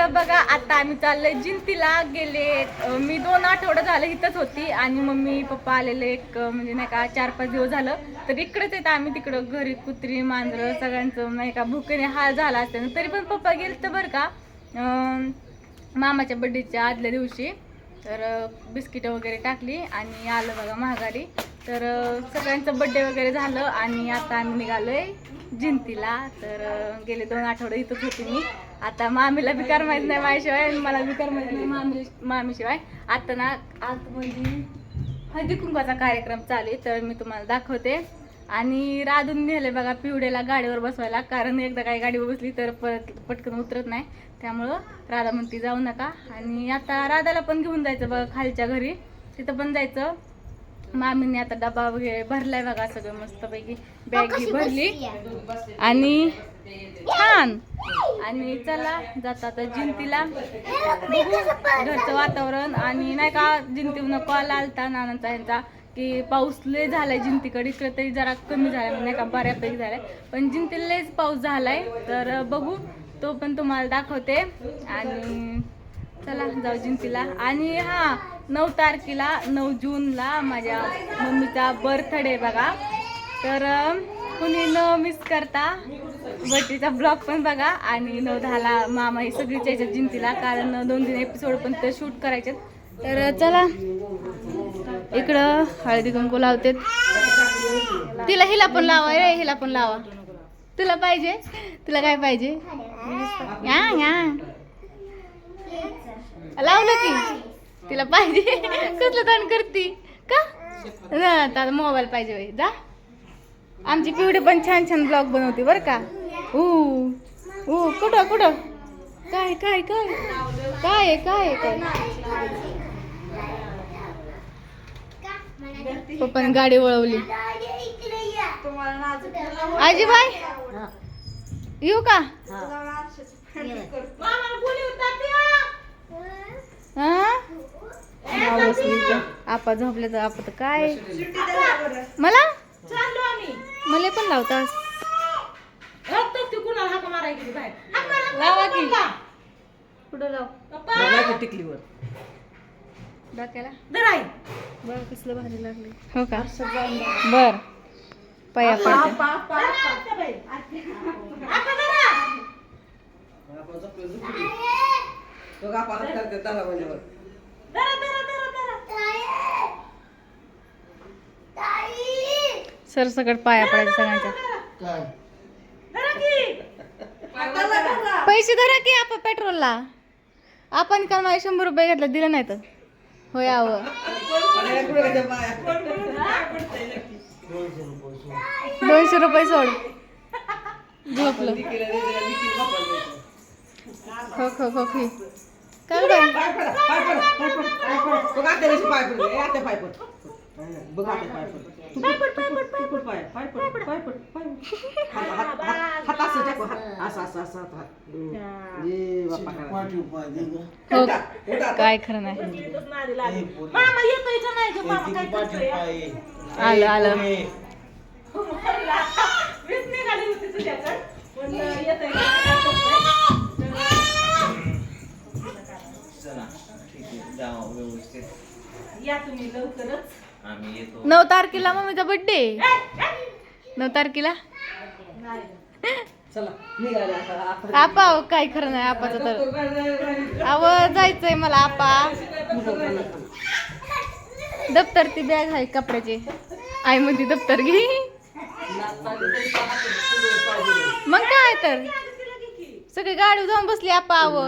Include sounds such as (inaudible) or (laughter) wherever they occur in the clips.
तर बघा आता आम्ही चाललोय जिंतीला गेले. मी दोन आठवडं झालं इथंच होती आणि मम्मी पप्पा आलेले एक म्हणजे नाही का चार पाच दिवस झालं. तर इकडेच येतं आम्ही तिकडं घरी कुत्री मांजरं सगळ्यांचं नाही का भुकेने हाल झाला असते तरी पण पप्पा गेले तर बरं का. मामाच्या बड्डेच्या आदल्या दिवशी. तर बिस्किटं वगैरे टाकली आणि आलं बघा महागारी. तर सगळ्यांचं बड्डे वगैरे झालं आणि आता आम्ही निघालोय जिंतीला. तर गेले दोन आठवडे इथंच होती मी. आता मामीला बिकार माहीत नाही माझ्याशिवाय आणि मला बिकार माहीत नाही मामी मामीशिवाय. आता ना आत म्हणजे हळदी कुंकाचा कार्यक्रम चालू आहे तर मी तुम्हाला दाखवते. आणि राधून नेले बघा पिवडेला गाडीवर बसवायला कारण एकदा काही गाडीवर बसली तर परत पटकन उतरत नाही. त्यामुळं राधा म्हणती जाऊ नका. आणि आता राधाला पण घेऊन जायचं बघा खालच्या घरी. तिथं पण जायचं. मामीने आता डबा वगैरे भरलाय बघा सगळं मस्तपैकी. बॅग भरली. आणि छान. आणि चला जाता आता जिंतीला. बघू घरचं वातावरण आणि नाही का जिंतीवनं कॉल आलता नानांचा यांचा की पाऊस लय झालाय जिंतीकडे इकडे तरी जरा कमी झालाय नाही का बऱ्यापैकी झालाय. पण जिंतीला लयच पाऊस झालाय. तर बघू तो पण तुम्हाला दाखवते. आणि चला जाऊ जिंतीला. आणि हा नऊ तारखेला नऊ जूनला माझ्या मम्मीचा बर्थडे बघा. तर कुणी न मिस करता बर्थडेचा ब्लॉग पण बघा आणि नऊ दहाला मामा ही सगळीच यायच्यात जिंतीला कारण दोन तीन एपिसोड पण ते शूट करायचे तर चला इकडं हळदी कुंकू लावते तिला हिला पण लावा रे हिला पण लावा. तुला पाहिजे? तुला काय पाहिजे? या या. लावलं की. तिला पाहिजे. कसलं तण करती? का? ना आता मोबाईल पाहिजे जा. आमची पिवडी पण छान छान ब्लॉग बनवते बरं का. ऊ कुठं कुठं? काय काय काय? काय काय काय? पप्पाने गाडी वळवली. आजीबाई येऊ का? हा? आपा झोपले तर आपण काय? मला? मला पण लावतास लावा की. कुठं लाव. टिकलीवर. डोक्याला? बर कसलं भारी लागले हो का? बर. पाया पडते. बघा पाहत करते त्याला म्हणल्यावर सरसकट पाया पडायचे सगळ्यांच्या. पैसे धरा की आपण पेट्रोलला. आपण काल माझे शंभर रुपये घेतलं दिलं नाही तर होय आव? दोनशे रुपये सोड. झोपलं. खो खो खो खी काय बाय पाय पडा, पाय पडा, पाय पडा, पाय पडा. बघ आत्या कशी पाय पडली. ए, आत्या पाय पड. बघ आत्या पाय पड. तू पड, तू पड, तू पड पाय. पाय पड, पाय पड, पाय पड. (laughs) हात, हात, हात, हात असं टाकू, हात. असं, असं, असं, हात, हात. हम्म. ये बाप्पा करा. हो उठा, उठा. काय खरं नाही आलं आलं आम्ही येतो. नऊ तारखेला मम्मीचा बर्थडे नऊ तारखेला? चला निघाले आता आपण. आपा अहो, काय खरं नाही आपाचं तर. अव जायचंय मला आपा. दप्तर ती बॅग आहे कपड्याची. आई म्हणते दप्तर घे. मग काय तर? सगळी गाडी जाऊन बसली आपा आव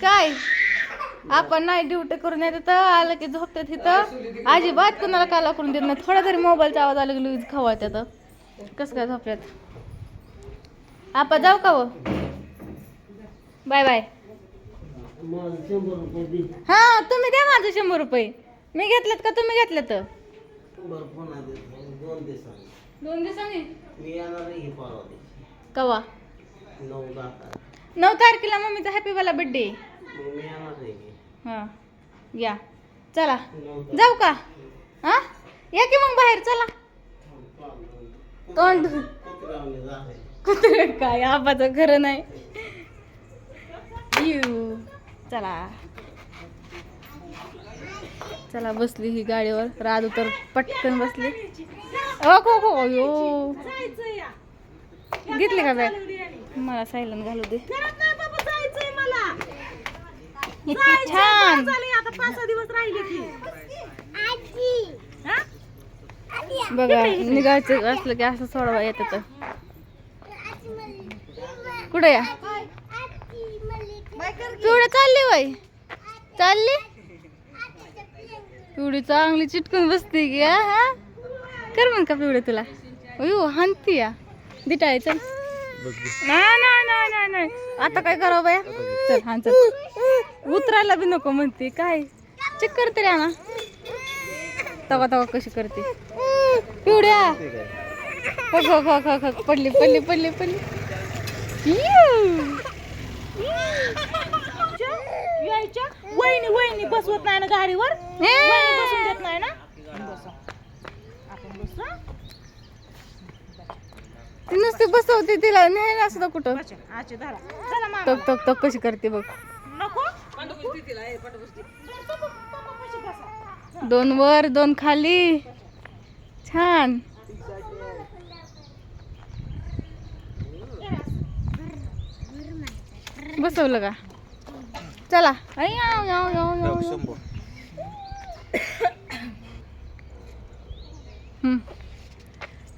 काय? आपण नाही ड्युटी करून येत तर आलं की झोपतात तिथं अजिबात कुणाला काला करून देत नाही. थोडा तरी मोबाईलचा आवाज आला की लगेच खवळत्यात. कसं काय झोपल्यात? आपा जाऊ का हो? Bye bye. हा तुम्ही द्या माझं शंभर रुपये. मी घेतलेत का तुम्ही घेतलेत? दोन दिवसांनी. कवा? नऊ तारखेला. मम्मीचा हॅपी वाला बर्थडे हा. या. चला. जाऊ का? हा? या की मग बाहेर? चला. तोंड. कुत्रे काय? आबाचं खरं नाही. यू चला. चला बसली ही गाडीवर. राजू तर पटकन बसली. ओ को को यो. घेतली का बॅग? मला सायलन घालू दे. इतकी छान. बघा निघायचं असलं की असं सोडवा येतं तर. कुठे या? पिवडे चालली बाई. चालली? पिवडी चांगली चिटकून बसते की हा हा? कर मग का पिवडे तुला? अयो हानती या. दिटायचं नाही नाही नाही नाही नाही. आता काय करावं बाया? चल हा चल. उतरायला बी नको म्हणते काय? चेक करते रे ना तवा तवा कशी करते. पिवड्या. पडली पडली पडली पडली. यायच्या. वहिनी वहिनी बसवत नाही ना गाडीवर. वहिनी बसून देत नाही ना. बसा. आपण बसू? ती नुसती बसवते तिला नाही ना सुद्धा कुठं धरा. चला टक कशी करते बघ नको नको? पप्पा पाशी बसा. दोन वर दोन खाली. छान. बसवलं का? चला.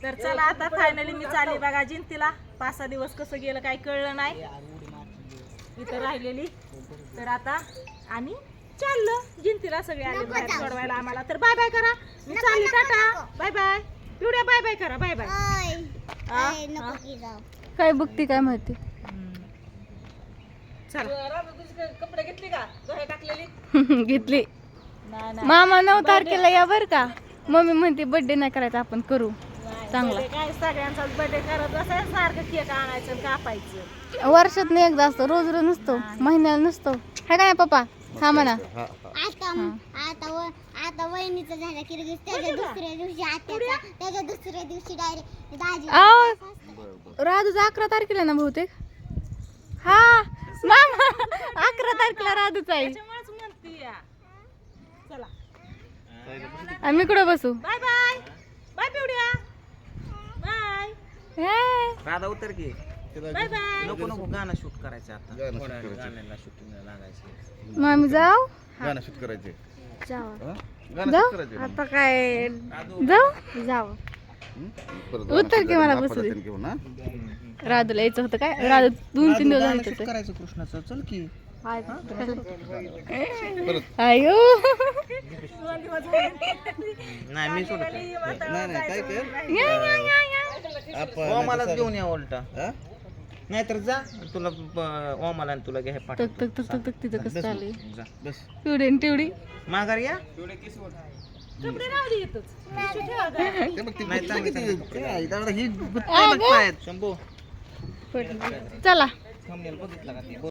तर चला आता फायनली मी चालली बघा जिंतीला. पाच सहा दिवस कसं गेलं काही कळलं नाही. इथं राहिलेली. तर आता आम्ही चाललो. जिंतीला सगळे आले बाहेर सोडवायला आम्हाला. तर बाय बाय करा. मी चालली टाटा. बाय बाय पिवड्या बाय बाय करा. Bye bye? काय बघती काय माहिती? चला. कपडे घेतले का? टाकलेली? (laughs) घेतली. मामा नऊ तारखेला या बर का? मम्मी म्हणते बर्थडे नाही करायचा आपण करू. चांगला. काय? सगळ्यांचाच बर्थडे करत बसायचं सारखं केक आणायचं आणि कापायचं. वर्षात नाही एकदा असतो रोज रोज नसतो महिन्याला नसतो. हाय का नाही पप्पा? हा म्हणा आता आता व- आता वहिनीचं झालं त्याच्या दुसऱ्या दिवशी आत्याचा त्याच्या दुसऱ्या दिवशी डायरेक्ट दाजी. राधूचा अकरा तारखेला ना बहुतेक? हा! मामा अकरा तारखेला राधूचा आहे. त्याच्यामुळेच म्हणते या. चला. आम्ही कुठं बसू? बाय बाय बाय पिवड्या. बाय हे. राधा उतर की. बाय बाय नको नको गाणं शूट करायचं आता. थोड्या वेळ गाण्याला शूटिंग लागायचं? मग आम्ही जाऊ? गाणं शूट करायचे. जाऊ. गाणं जाऊ? शूट करायचे. आता काय जाऊ? जाऊ. परत उतर की मला बसू दे. घेऊन हा? राधूला यायचं होतं काय? राधू दोन तीन दिवस झाले शूट त्याचे. करायचं कृष्णाचं. चल की. आयो. नाही मी सोडत नाही. नाही काय कर या, या, या, या. आपण ओमालाच घेऊन या उलटा. हा? नाहीतर जा तुला ब- ओमाला आणि तुला घ्या टक पाठवतो. टक टक टक टक तिथं कसं चालू जा. बस. पिवडी आणि टिवडी? माघार या. ते बघ ते नाही चांगली काय, दादा ही. शंभू. चला. Thumbnail बघितला का ते?